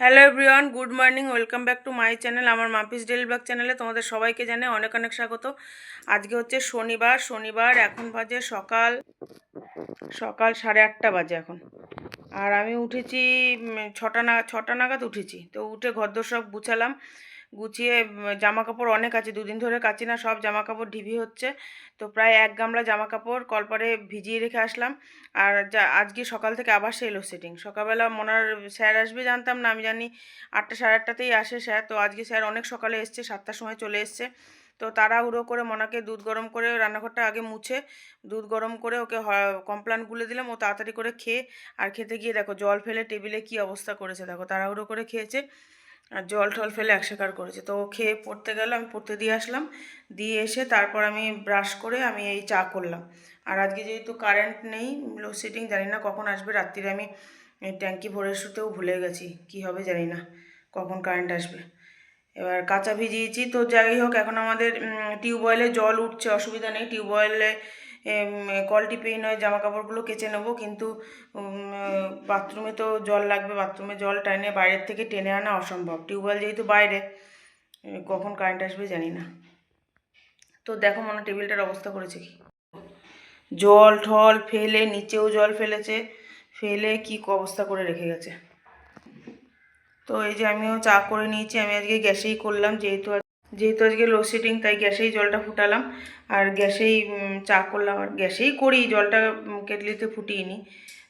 Hello everyone good morning welcome back to my channel আমার মাপিস daily blog চ্যানেলে তোমাদের সবাইকে জানে অনেক অনেক স্বাগত। আজকে হচ্ছে শনিবার শনিবার এখন বাজে সকাল সকাল সাড়ে আটটা বাজে এখন। আর আমি উঠেছি ছটা না ছটা নাগাদ উঠেছি। তো উঠে ঘরদোর সব গুছালাম। গুছিয়ে জামা কাপড় অনেক আছে, দুদিন ধরে কাচি না, সব জামা কাপড় ঢিবি হচ্ছে। তো প্রায় এক গামলা জামা কাপড় কলপারে ভিজিয়ে রেখে আসলাম। আর যা, আজকে সকাল থেকে আবার সেই সেটিং সকালবেলা মনার স্যার আসবে জানতাম না, আমি জানি আটটা সাড়ে আটটাতেই আসে স্যার। তো আজকে স্যার অনেক সকালে এসছে, সাতটার সময় চলে এসছে। তো তারা তাড়াহুড়ো করে মনাকে দুধ গরম করে রান্নাঘরটা আগে মুছে, দুধ গরম করে ওকে কমপ্লান গুলে দিলাম। ও তাড়াতাড়ি করে খেয়ে, আর খেতে গিয়ে দেখো জল ফেলে টেবিলে কি অবস্থা করেছে, দেখো তারা তাড়াহুড়ো করে খেয়েছে। আর জল টল ফেলে একসাকার করেছে। তো খেয়ে পড়তে গেল, আমি পড়তে দিয়ে আসলাম। দিয়ে এসে তারপর আমি ব্রাশ করে আমি এই চা করলাম। আর আজকে যেহেতু কারেন্ট নেই লোডশেডিং জানি না কখন আসবে। রাত্রিরে আমি ট্যাঙ্কি ভরে শুতেও ভুলে গেছি, কি হবে জানি না কখন কারেন্ট আসবে। এবার কাঁচা ভিজিয়েছি। তো যাই হোক, এখন আমাদের টিউবওয়েলে জল উঠছে, অসুবিধা নেই। টিউবওয়েলে কল টিপেই নয় জামা কাপড়গুলো কেচে নেব, কিন্তু বাথরুমে তো জল লাগবে, বাথরুমে জল টাইনে বাইরের থেকে টেনে আনা অসম্ভব। টিউবওয়েল যেহেতু বাইরে কখন কারেন্ট আসবে জানি না। তো দেখো মনে টেবিলটার অবস্থা করেছে কি। জল ঠল ফেলে, নিচেও জল ফেলেছে, ফেলে কি অবস্থা করে রেখে গেছে। তো এই যে আমিও চা করে নিয়েছি, আমি আজকে গ্যাসেই করলাম, যেহেতু যেহেতু আজকে লোডশেডিং তাই গ্যাসেই জলটা ফুটালাম। আর গ্যাসেই চা করলাম। আর গ্যাসেই করি, জলটা কেটলিতে ফুটিয়ে নিই।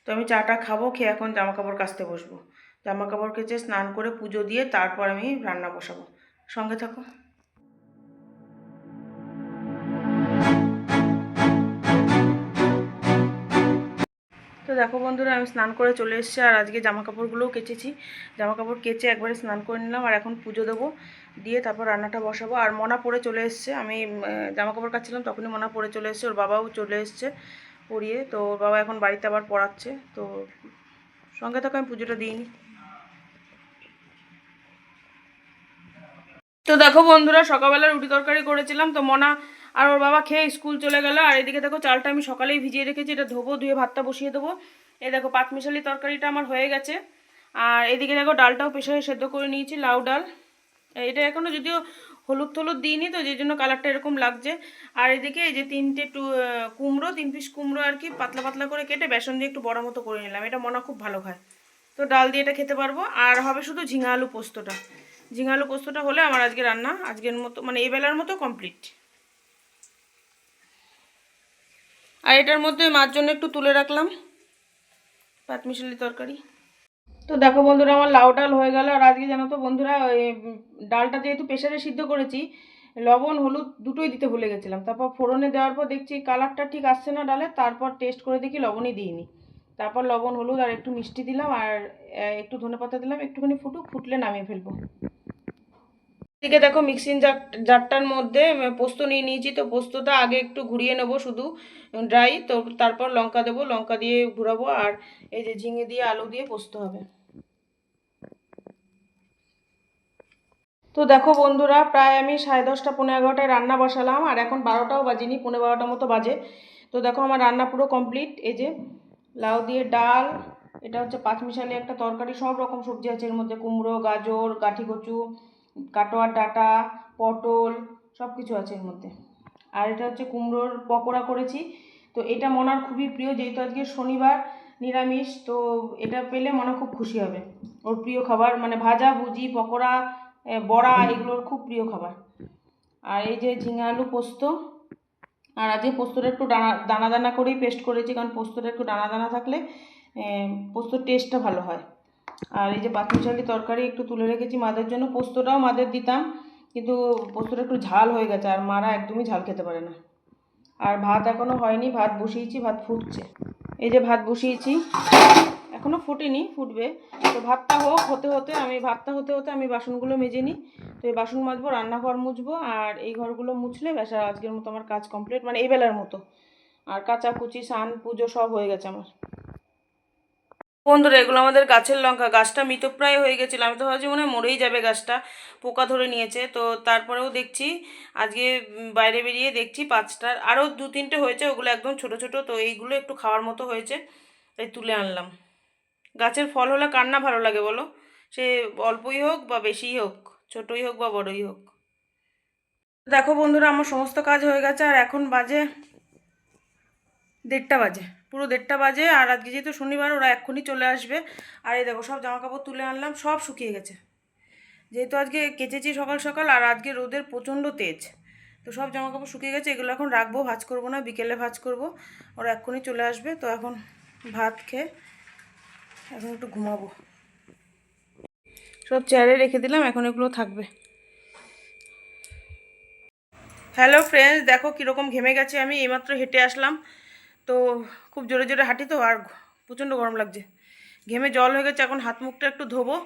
তো আমি চাটা খাব, খেয়ে এখন জামা কাপড় কাচতে বসবো। জামা কাপড় কেচে স্নান করে পুজো দিয়ে তারপর আমি রান্না বসাবো। সঙ্গে থাকো। দেখো বন্ধুরা, আমি স্নান করে চলে এসেছি আর আজকে জামা কাপড়গুলোও কেচেছি। জামা কাপড় কেচে একবারে স্নান করে নিলাম আর এখন পুজো দেবো। দিয়ে তারপর রান্নাটা বসাবো। আর মনা পড়ে চলে এসছে। আমি জামা কাপড় কাচ্ছিলাম, তখনই মনা পড়ে চলে এসছে। ওর বাবাও চলে এসছে পড়িয়ে তো ওর বাবা এখন বাড়িতে আবার পড়াচ্ছে। তো সঙ্গে থাকো, আমি পুজোটা দিইনি। তো দেখো বন্ধুরা, সকালবেলা রুটি তরকারি করেছিলাম। তো মনা আর ওর বাবা খেয়ে স্কুল চলে গেল। আর এদিকে দেখো চালটা আমি সকালেই ভিজিয়ে রেখেছি, এটা ধোবো, ধুয়ে ভাতটা বসিয়ে দেবো। এ দেখো পাঁচমিশালি তরকারিটা আমার হয়ে গেছে। আর এদিকে দেখো ডালটাও প্রেশারে সেদ্ধ করে নিয়েছি, লাউ ডাল। এটা এখনও যদিও হলুদ টলুদ দিইনি, তো যে জন্য কালারটা এরকম লাগছে। আর এদিকে এই যে তিনটে টু কুমড়ো, তিন পিস কুমড়ো আর কি পাতলা পাতলা করে কেটে বেসন দিয়ে একটু বড় মতো করে নিলাম। এটা মনে খুব ভালো খায় তো ডাল দিয়ে এটা খেতে পারব। আর হবে শুধু ঝিঙা আলু পোস্তটা। ঝিঙা আলু পোস্তটা হলে আমার আজকে রান্না আজকের মতো মানে এই বেলার মতো কমপ্লিট আর এটার মধ্যে মার জন্য একটু তুলে রাখলাম। পাতমিশালি তরকারি। তো দেখো বন্ধুরা, আমার লাউ ডাল হয়ে গেল। আর আজকে জানো তো বন্ধুরা ডালটা যেহেতু প্রেশারে সিদ্ধ করেছি, লবণ, হলুদ দুটোই দিতে ভুলে গেছিলাম। তারপর ফোড়নে দেওয়ার পর দেখছি কালারটা ঠিক আসছে না ডালে, তারপর টেস্ট করে দেখি লবণই দিইনি। তারপর লবণ, হলুদ আর একটু মিষ্টি দিলাম, আর একটু ধনেপাতা দিলাম, একটুখানি ফুটুক, ফুটলে নামিয়ে ফেলব। এদিকে দেখো মিক্সিং জার, জারটার মধ্যে পোস্ত নিয়ে নিয়েছি। তো পোস্তটা আগে একটু ঘুরিয়ে নেব শুধু ড্রাই তো তারপর লঙ্কা দেবো, লঙ্কা দিয়ে ঘুরাবো, আর এই যে ঝিঙে দিয়ে আলু দিয়ে পোস্ত হবে। তো দেখো বন্ধুরা, প্রায় আমি সাড়ে দশটা পনেরো এগারোটায় রান্না বসালাম, আর এখন বারোটাও বাজেনি পনেরো বারোটা মতো বাজে। তো দেখো আমার রান্না পুরো কমপ্লিট এই যে লাউ দিয়ে ডাল, এটা হচ্ছে পাঁচমিশালি একটা তরকারি, সব রকম সবজি আছে এর মধ্যে, কুমড়ো, গাজর গাঠি কচু কাটোয়ার ডাঁটা, পটল সব কিছু আছে এর মধ্যে। আর এটা হচ্ছে কুমড়োর পকোড়া করেছি। তো এটা মনার খুবই প্রিয়, যেহেতু আজকে শনিবার, নিরামিষ, তো এটা পেলে মনে খুব খুশি হবে। ওর প্রিয় খাবার মানে ভাজা, ভুজি, পকোড়া বড়া, এগুলোর খুব প্রিয় খাবার। আর এই যে ঝিঙে আলু পোস্ত, আর আজকে পোস্তটা একটু দানা দানা দানা করেই পেস্ট করেছি, কারণ পোস্তটা একটু দানা দানা থাকলে পোস্তর টেস্টটা ভালো হয়। আর এই যে পাঁচমিশালি তরকারি একটু তুলে রেখেছি, মাদের জন্য পোস্তটাও মাদের দিতাম, কিন্তু পোস্তটা একটু ঝাল হয়ে গেছে আর মারা একদমই ঝাল খেতে পারে না। আর ভাত এখনও হয়নি, ভাত বসিয়েছি, ভাত ফুটছে। এই যে ভাত বসিয়েছি এখনও ফুটেনি, ফুটবে। তো ভাতটা হোক, হতে হতে আমি, ভাতটা হতে হতে আমি বাসনগুলো মেজে নিই। তো এই বাসন মাজবো, রান্নাঘর মুছবো, আর এই ঘরগুলো মুছলে ব্যাস আজকের মতো আমার কাজ কমপ্লিট মানে এই বেলার মতো। আর কাচাকুচি, সান পুজো সব হয়ে গেছে আমার। বন্ধুরা, এগুলো আমাদের গাছের লঙ্কা। গাছটা মৃতপ্রায় হয়ে গেছিল। আমি তো ভাবছি মনে হয় মরেই যাবে গাছটা। পোকা ধরে নিয়েছে। তো তারপরেও দেখছি, আজকে বাইরে বেরিয়ে দেখছি পাঁচটার। আরও দু তিনটে হয়েছে, ওগুলো একদম ছোট ছোট। তো এইগুলো একটু খাওয়ার মতো হয়েছে, তাই তুলে আনলাম। গাছের ফল হলে কার না ভালো লাগে বলো? সে অল্পই হোক বা বেশিই হোক, ছোটই হোক বা বড়ই হোক। দেখো বন্ধুরা, আমার সমস্ত কাজ হয়ে গেছে। আর এখন বাজে দেড়টা বাজে। পুরো দেড়টা বাজে আর আজকে যেহেতু শনিবার, ওরা এক্ষুনি চলে আসবে। আর এই দেখো, সব জামা কাপড় তুলে আনলাম, সব শুকিয়ে গেছে। যেহেতু আজকে কেচেছি সকাল সকাল, আর আজকে রোদের প্রচণ্ড তেজ। তো সব জামা কাপড় শুকিয়ে গেছে, এগুলো এখন রাখব, ভাজ করব না, বিকেলে ভাজ করব। ওরা এক্ষুনি চলে আসবে, তো এখন ভাত খেয়ে এখন একটু ঘুমাবো। সব চেয়ারে রেখে দিলাম, এখন এগুলো থাকবে। হ্যালো ফ্রেন্ডস, দেখো কীরকম ঘেমে গেছে, আমি এইমাত্র হেঁটে আসলাম। তো খুব জোরে জোরে হাঁটি তো, আর প্রচণ্ড গরম লাগছে। ঘেমে জল হয়ে গেছে, এখন হাত মুখটা একটু ধোবো,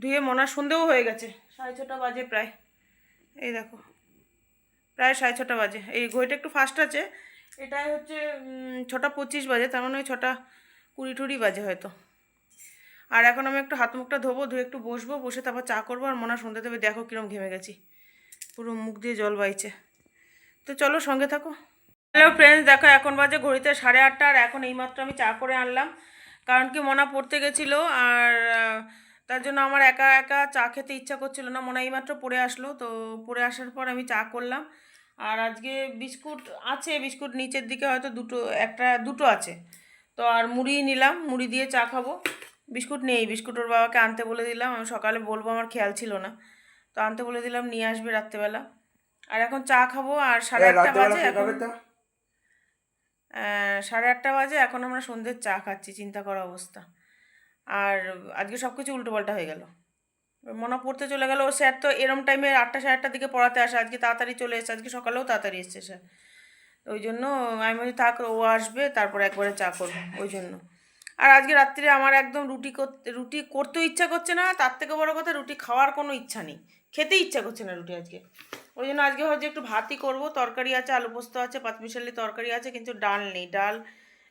ধুয়ে মনার সন্ধেও হয়ে গেছে, সাড়ে ছটা বাজে প্রায়। এই দেখো, প্রায় সাড়ে ছটা বাজে। এই ঘড়িটা একটু ফাস্ট আছে, এটাই হচ্ছে ছটা পঁচিশ বাজে, তার মানে ওই ছটা কুড়ি টুড়ি বাজে হয়তো। আর এখন আমি একটু হাত মুখটা ধোবো, ধুয়ে একটু বসবো, বসে তারপর চা করব, আর মনা সন্ধে দেবে, দেখো কিরম ঘেমে গেছি। পুরো মুখ দিয়ে জল বাইছে। তো চলো সঙ্গে থাকো। হ্যালো ফ্রেন্ডস দেখো এখন বাজে ঘড়িতে সাড়ে আটটা আর এখন এইমাত্র আমি চা করে আনলাম। কারণ কি মনা পড়তে গেছিল আর তার জন্য আমার একা একা চা খেতে ইচ্ছা করছিল না। মনে এইমাত্র পড়ে আসলো তো পড়ে আসার পর আমি চা করলাম। আর আজকে বিস্কুট আছে বিস্কুট নিচের দিকে হয়তো দুটো একটা দুটো আছে। তো আর মুড়ি নিলাম মুড়ি দিয়ে চা খাব। বিস্কুট নেই বিস্কুট ওর বাবাকে আনতে বলে দিলাম। আমি সকালে বলব আমার খেয়াল ছিল না। তো আনতে বলে দিলাম নিয়ে আসবে রাত্রেবেলা। আর এখন চা খাব আর সাড়ে আটটা বাজে এখন সাড়ে আটটা বাজে, এখন আমরা সন্ধ্যের চা খাচ্ছি, চিন্তা করা অবস্থা। আর আজকে সব কিছু উল্টোপাল্টা হয়ে গেল। মনে পড়তে চলে গেল স্যার তো এরম টাইমে আটটা সাড়ে আটটার দিকে পড়াতে আসে, আজকে তাড়াতাড়ি চলে এসেছে, আজকে সকালেও তাড়াতাড়ি এসছে স্যার ওই জন্য আমি বলছি, থাক, ও আসবে, তারপর একবারে চা করব। ওই জন্য। আর আজকে রাত্রিরে আমার একদম রুটি করতে রুটি করতেও ইচ্ছা করছে না, তার থেকে বড় কথা রুটি খাওয়ার কোনো ইচ্ছা নেই। খেতে ইচ্ছা করছে না রুটি আজকে। ওই জন্য আজকে ভাবছি একটু ভাতই করব। তরকারি আছে, আলু পোস্ত আছে পাঁচমিশালি তরকারি আছে, কিন্তু ডাল নেই। ডাল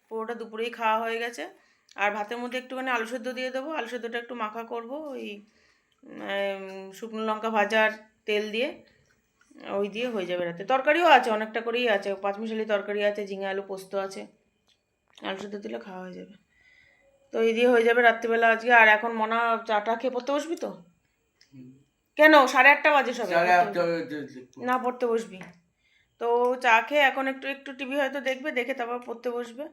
পুরোটা দুপুরেই খাওয়া হয়ে গেছে। আর ভাতের মধ্যে একটুখানি আলু সেদ্ধ দিয়ে দেবো। আলু সেদ্ধটা একটু মাখা করব ওই শুকনো লঙ্কা ভাজার তেল দিয়ে, ওই দিয়ে হয়ে যাবে রাতে। তরকারিও আছে, অনেকটা করেই আছে। পাঁচমিশালি তরকারি আছে, ঝিঙে আলু পোস্ত আছে। আলু সেদ্ধ দিলে খাওয়া হয়ে যাবে। তো এই দিয়ে হয়ে যাবে রাত্রিবেলা আজকে। আর এখন মনে চাটা খেয়ে পড়তে বসবি তো? কেন? সাড়ে আটটা বাজে সবে না পড়তে বসবি। তো চা খেয়ে এখন একটু একটু টিভি হয়তো দেখবে দেখে তারপর পড়তে বসবে।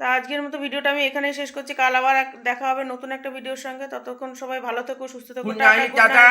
তা আজকের মতো ভিডিওটা আমি এখানে শেষ করছি। কাল আবার দেখা হবে নতুন একটা ভিডিওর সঙ্গে। ততক্ষণ সবাই ভালো থেকো সুস্থ থেকো টাটা।